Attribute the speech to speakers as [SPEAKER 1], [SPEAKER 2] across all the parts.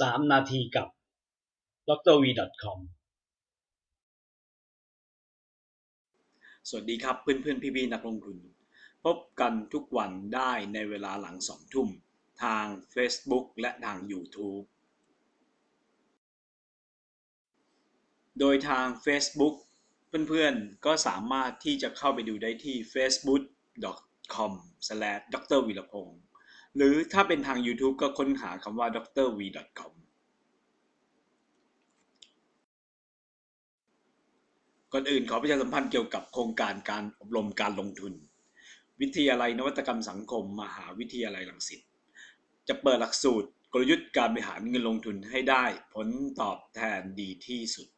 [SPEAKER 1] 3 นาทีกับ dr v com
[SPEAKER 2] สวัสดีครับเพื่อนเพื่อนพี่พี่นักลงทุน พบกันทุกวันได้ในเวลาหลังสองทุ่ม ทาง Facebook และทาง YouTube โดยทาง Facebook เพื่อนๆ ก็สามารถที่จะเข้าไปดูได้ที่ facebook.com d r v i l a p o n g หรือถ้าเป็นทาง YouTube ก็ค้นหาคำว่า dr v com ก่อนอื่นขอประชาสัมพันธ์เกี่ยวกับโครงการการอบรมการลงทุน วิทยาลัยนวัตกรรมสังคม มหาวิทยาลัยรังสิตจะเปิดหลักสูตรกลยุทธ์การบริหารเงินลงทุนให้ได้ผลตอบแทนดีที่สุด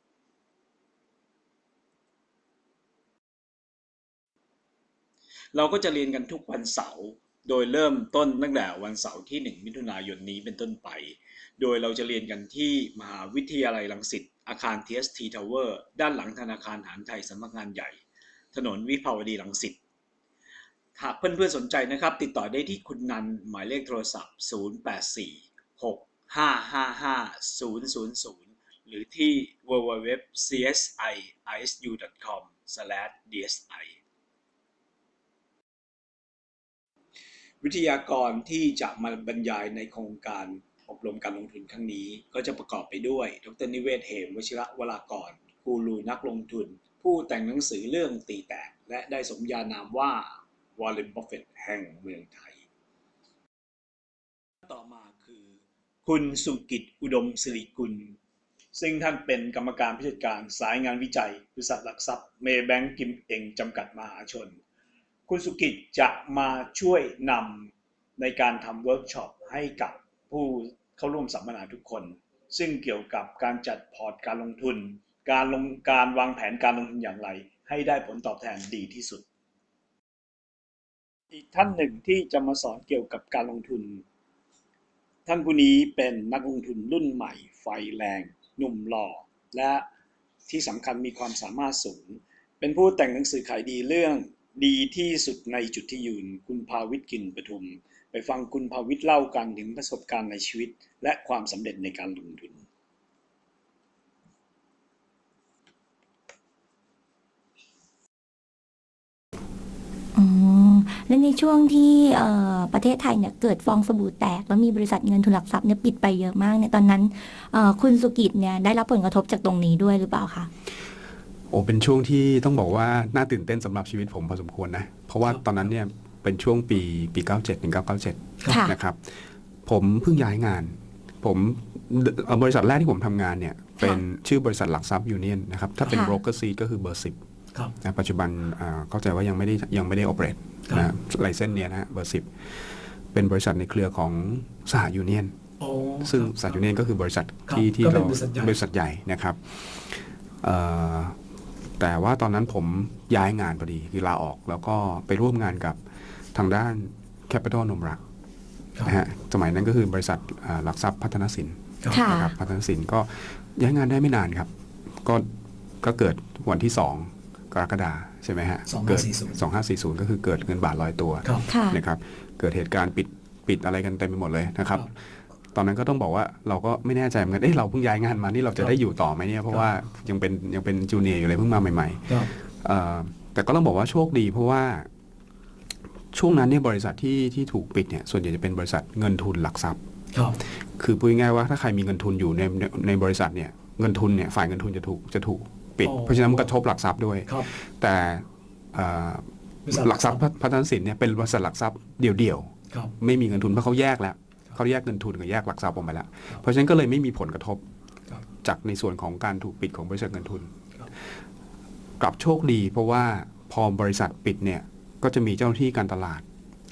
[SPEAKER 2] เราก็จะเรียนกันทุกวันเสาร์โดยเริ่มต้นตั้งแต่วันเสาร์ที่ 1 มิถุนายนนี้เป็นต้นไป โดยเราจะเรียนกันที่มหาวิทยาลัยรังสิต อาคาร TST Tower ด้านหลังธนาคารหารไทยสำนักงานใหญ่ ถนนวิภาวดีรังสิตหากเพื่อนๆสนใจนะครับ ติดต่อได้ที่คุณนันหมายเลขโทรศัพท์ 084 6555 000 หรือที่ www.csiisu.com/dsi วิทยากรที่จะมาบรรยายในโครงการ อบรมการลงทุนครั้งนี้ ก็จะประกอบไปด้วย ดรนิเวศเหมวชิระวรากรกูรูนักลงทุน ผู้แต่งหนังสือเรื่องตีแตก และได้สมญานามว่าวอลเลนบัฟเฟตแห่งเมืองไทย ต่อมาคือ คุณสุกิจอุดมสิริกุล ซึ่งท่านเป็นกรรมการผู้จัดการสายงานวิจัยบริษัทหลักทรัพย์เมย์แบงก์กิมเองจำกัดมหาชน คุณสุกิจจะมาช่วยนำในการทำเวิร์กช็อปให้กับผู้ เข้าร่วมสัมมนาทุกคน ซึ่งเกี่ยวกับการจัดพอร์ตการลงทุน การลงการวางแผนการลงทุนอย่างไร ให้ได้ผลตอบแทนดีที่สุด อีกท่านหนึ่งที่จะมาสอนเกี่ยวกับการลงทุน ท่านผู้นี้เป็นนักลงทุนรุ่นใหม่ ไฟแรง หนุ่มหล่อ และที่สำคัญมีความสามารถสูง เป็นผู้แต่งหนังสือขายดีเรื่องดีที่สุดในจุดที่ยืน คุณภาวิทกินปทุม ไปฟังคุณภาวิทย์เล่ากันถึงประสบการณ์ในชีวิต และความสำเร็จในการลงทุน
[SPEAKER 3] อืมและในช่วงที่เอ่อประเทศไทยเนี่ยเกิดฟองสบู่แตก แล้วมีบริษัทเงินทุนหลักทรัพย์เนี่ยปิดไปเยอะมากเนี่ยตอนนั้นเอ่อคุณสุกิจเนี่ยได้รับผลกระทบจากตรงนี้ด้วยหรือเปล่าคะ
[SPEAKER 4] โอ้เป็นช่วงที่ต้องบอกว่าน่าตื่นเต้นสำหรับชีวิตผมพอสมควรนะ เพราะว่า
[SPEAKER 2] ครับ
[SPEAKER 4] ตอนนั้นเนี่ย เป็นช่วงปีปี 97 1997
[SPEAKER 3] ค่ะ
[SPEAKER 4] นะครับ ผมเพิ่งย้ายงาน ผมเอ่อบริษัทแรกที่ผมทำงานเนี่ย เป็นชื่อบริษัทหลักทรัพย์ยูเนียนนะครับ ถ้าเป็น
[SPEAKER 3] ค่ะ
[SPEAKER 4] โบรกเกอร์ซีก็คือเบอร์10
[SPEAKER 2] ครับ
[SPEAKER 4] นะปัจจุบันอ่าเข้าใจว่ายังไม่ได้ยังไม่ได้ o อเปเรต
[SPEAKER 2] ครับ
[SPEAKER 4] นะไลเซนเนี่ยนะฮะเบอร์10เป็นบริษัทในเครือของสหยูเนียน
[SPEAKER 2] โอ้
[SPEAKER 4] ซึ่งสหยูเนียนก็คือบริษัท
[SPEAKER 2] ครับ
[SPEAKER 4] ที่ที่
[SPEAKER 2] ก็เป็น
[SPEAKER 4] เรา
[SPEAKER 2] บริษัทใหญ่
[SPEAKER 4] บริษัทใหญ่นะครับเอ่อแต่ว่าตอนนั้นผมย้ายงานพอดีคือลาออกแล้วก็ไปร่วมงานกับ ทางด้าน Capital นมรัก
[SPEAKER 2] ครับ
[SPEAKER 4] นะฮะสมัยนั้นก็คือบริษัทอ่าหลักทรัพย์พัฒนสิน
[SPEAKER 3] ค่ะ
[SPEAKER 4] นะครับพัฒนสินก็ย้ายงานได้ไม่นานครับ ก็ก็เกิดวันที่ 2 กรกฎาใช่ไหมฮะ
[SPEAKER 2] 2540
[SPEAKER 4] เกิด2540 ก็คือเกิดเงินบาทลอยตัว
[SPEAKER 2] ครับ
[SPEAKER 3] ค่ะ
[SPEAKER 4] นะครับเกิดเหตุการณ์ปิดปิดอะไรกันเต็มไปหมดเลยนะครับตอนนั้นก็ต้องบอกว่าเราก็ไม่แน่ใจเหมือนกันเอ๊ะเราเพิ่งย้ายงานมานี่เราจะได้อยู่ต่อไหมเนี่ยเพราะว่ายังเป็นยังเป็นจูเนียร์อยู่เลยเพิ่งมาใหม่
[SPEAKER 2] ครับ
[SPEAKER 4] ๆเอ่อแต่ก็ต้องบอกว่าโชคดีเพราะว่า ช่วงนั้นเนี่ยบริษัทที่ที่ถูกปิดเนี่ยส่วนใหญ่จะเป็นบริษัทเงินทุนหลักทรัพย์
[SPEAKER 2] ครับ
[SPEAKER 4] คือพูดง่ายๆว่าถ้าใครมีเงินทุนอยู่ในในในบริษัทเนี่ยเงินทุนเนี่ยฝ่ายเงินทุนจะถูกจะถูกปิด
[SPEAKER 2] อ๋อ
[SPEAKER 4] เพราะฉะนั้นมันกระทบหลักทรัพย์ด้วย
[SPEAKER 2] ครับ
[SPEAKER 4] แต่เอ่อบ
[SPEAKER 2] ริษัท
[SPEAKER 4] หลักทรัพย์พัฒนสินเนี่ยเป็นบริษัทหลักทรัพย์เดี่ยวๆ
[SPEAKER 2] ครับ
[SPEAKER 4] ไม่มีเงินทุนเพราะเขาแยกแล้วเขาแยกเงินทุนกับแยกหลักทรัพย์ออกมาแล้ว เพราะฉะนั้นก็เลยไม่มีผลกระทบ
[SPEAKER 2] ครับ
[SPEAKER 4] จากในส่วนของการถูกปิดของบริษัทเงินทุน
[SPEAKER 2] ครับ
[SPEAKER 4] กลับโชคดีเพราะว่าพอบริษัทปิดเนี่ย ก็จะมีเจ้าหน้าที่การตลาด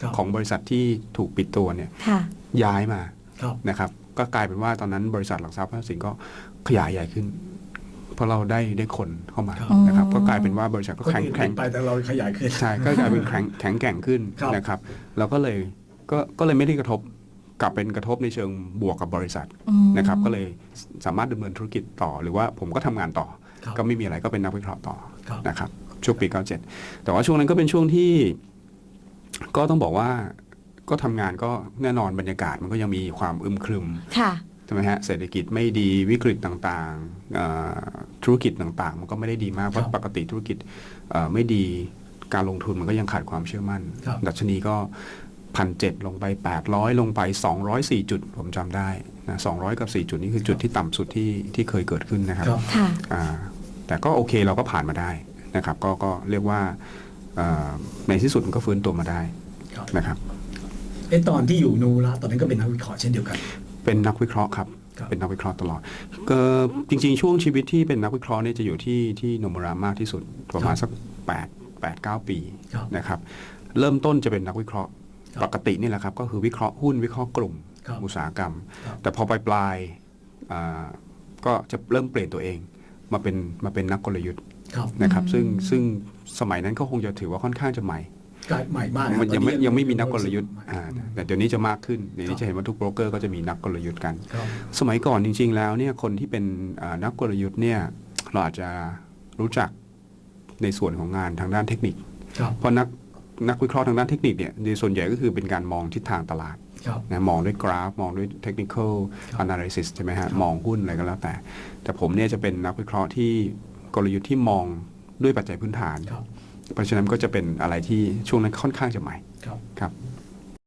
[SPEAKER 2] ครับ
[SPEAKER 4] ของบริษัทที่ถูกปิดตัวเนี่ย
[SPEAKER 3] ค่ะ
[SPEAKER 4] ย้ายมา
[SPEAKER 2] ครับ
[SPEAKER 4] นะครับ ก็กลายเป็นว่าตอนนั้นบริษัทหลักทรัพย์พัฒนสินก็ขยายใหญ่ขึ้น เพราะเราได้ได้คนเข้ามา
[SPEAKER 2] ครับ
[SPEAKER 4] นะครับ
[SPEAKER 3] อืม
[SPEAKER 4] ก็กลายเป็นว่าบริษัทก็
[SPEAKER 2] คน
[SPEAKER 4] แข็ง
[SPEAKER 2] อื่น
[SPEAKER 4] แข็ง
[SPEAKER 2] ปิดไปแต่เราขยายขึ้น
[SPEAKER 4] ใช่ก็กลายเป็นแข็งแข็งแกร่งขึ้น
[SPEAKER 2] ครับ
[SPEAKER 4] นะครับเราก็เลยก็ก็เลยไม่ได้กระทบกลับเป็นกระทบในเชิงบวกกับบริษัท
[SPEAKER 3] อืม
[SPEAKER 4] นะครับ ก็เลยสามารถดำเนินธุรกิจต่อ หรือว่าผมก็ทำงานต่อ
[SPEAKER 2] ครับ
[SPEAKER 4] ก็ไม่มีอะไรก็เป็นนักวิเคราะห์ต่อ
[SPEAKER 2] ครับ
[SPEAKER 4] นะครับ ช่วงปี 97 แต่ว่าช่วงนั้นก็เป็นช่วงที่ ก็ต้องบอกว่าก็ทำงานก็แน่นอนบรรยากาศมันก็ยังมีความอึมครึม
[SPEAKER 3] ค่ะ
[SPEAKER 4] ใช่ไหมฮะเศรษฐกิจไม่ดีวิกฤตต่างๆเอ่อธุรกิจต่างๆ มันก็ไม่ได้ดีมากเพ
[SPEAKER 5] ครั
[SPEAKER 4] ราะ
[SPEAKER 5] บ
[SPEAKER 4] ปกติธุรกิจเอ่อไม่ดีการลงทุนมันก็ยังขาดความเชื่อมั่น
[SPEAKER 5] ครับ
[SPEAKER 4] ดัชนีก็พันเจ็ดลงไป 800 ลงไป 204 จุด ผมจำได้นะ200 กับ 4 จุดนี่คือจุดที่ต่ำสุดที่ที่เคยเกิดขึ้นนะครับ
[SPEAKER 5] ครับ
[SPEAKER 3] ค่ะ
[SPEAKER 4] อ่าแต่ก็โอเคเราก็ผ่านมาได้ นะครับก็ก็เรียกว่าเอ่อในที่สุดมันก็ฟื้นตัวมาได้
[SPEAKER 5] ครับ
[SPEAKER 4] นะครับ
[SPEAKER 5] เอะตอนที่อยู่นูระตอนนั้นก็เป็นนักวิเคราะห์เช่นเดียวกัน
[SPEAKER 4] เป็นนักวิเคราะห์ครับ
[SPEAKER 5] ครับ
[SPEAKER 4] เป็นนักวิเคราะห์ตลอดก็จริง ๆ ช่วงชีวิตที่เป็นนักวิเคราะห์เนี่ยจะอยู่ที่ที่โนมุระมากที่สุดประมาณสัก8 8 9 ปี
[SPEAKER 5] ครับ
[SPEAKER 4] นะครับเริ่มต้นจะเป็นนักวิเคราะห์
[SPEAKER 5] ครับ
[SPEAKER 4] ปกตินี่แหละครับก็คือวิเคราะห์หุ้นวิเคราะห์กลุ่ม
[SPEAKER 5] ครับ
[SPEAKER 4] อุตสาหกรรม
[SPEAKER 5] ครับ
[SPEAKER 4] แต่พอปลายปลายๆอ่าก็จะเริ่มเปลี่ยนตัวเองมาเป็นมาเป็นนักกลยุทธ์
[SPEAKER 5] ครับ
[SPEAKER 4] นะครับ
[SPEAKER 3] อืม
[SPEAKER 4] ซึ่งซึ่งสมัยนั้นก็คงจะถือว่าค่อนข้างจะใหม่
[SPEAKER 5] กลายใหม่มากนะ
[SPEAKER 4] มันยังไม่
[SPEAKER 5] ตอนนี้
[SPEAKER 4] ยังไม่มีนักกลยุทธ์
[SPEAKER 5] ใหม่
[SPEAKER 4] อ่าแต่เดี๋ยวนี้จะมากขึ้นเดี๋ยวนี้จะเห็นว่าทุกโบรกเกอร์ก็จะมีนักกลยุทธ์กัน
[SPEAKER 5] ครับ
[SPEAKER 4] สมัยก่อนจริง ๆ แล้วเนี่ยคนที่เป็นอ่านักกลยุทธ์เนี่ยเราอาจจะรู้จักในส่วนของงานทางด้านเทคนิค
[SPEAKER 5] ครับ
[SPEAKER 4] เพราะนักนักวิเคราะห์ทางด้านเทคนิคเนี่ยโดยส่วนใหญ่ก็คือเป็นการมองทิศทางตลาด
[SPEAKER 5] ครับ
[SPEAKER 4] นะมองด้วยกราฟ มองด้วยเทคนิคอล
[SPEAKER 5] ครับ
[SPEAKER 4] analysis ใช่ไหม
[SPEAKER 5] ครั
[SPEAKER 4] ฮะ
[SPEAKER 5] บ
[SPEAKER 4] มองหุ้นอะไรก็แล้วแต่ แต่ผมเนี่ยจะเป็นนักวิเคราะห์ที่ กลยุทธ์ที่มองด้วยปัจจัยพื้นฐาน
[SPEAKER 5] ครับ
[SPEAKER 4] เพราะฉะนั้นก็จะเป็นอะไรที่ช่วงนั้นค่อนข้างจะใหม่
[SPEAKER 5] ครับ
[SPEAKER 4] ครับ
[SPEAKER 5] อื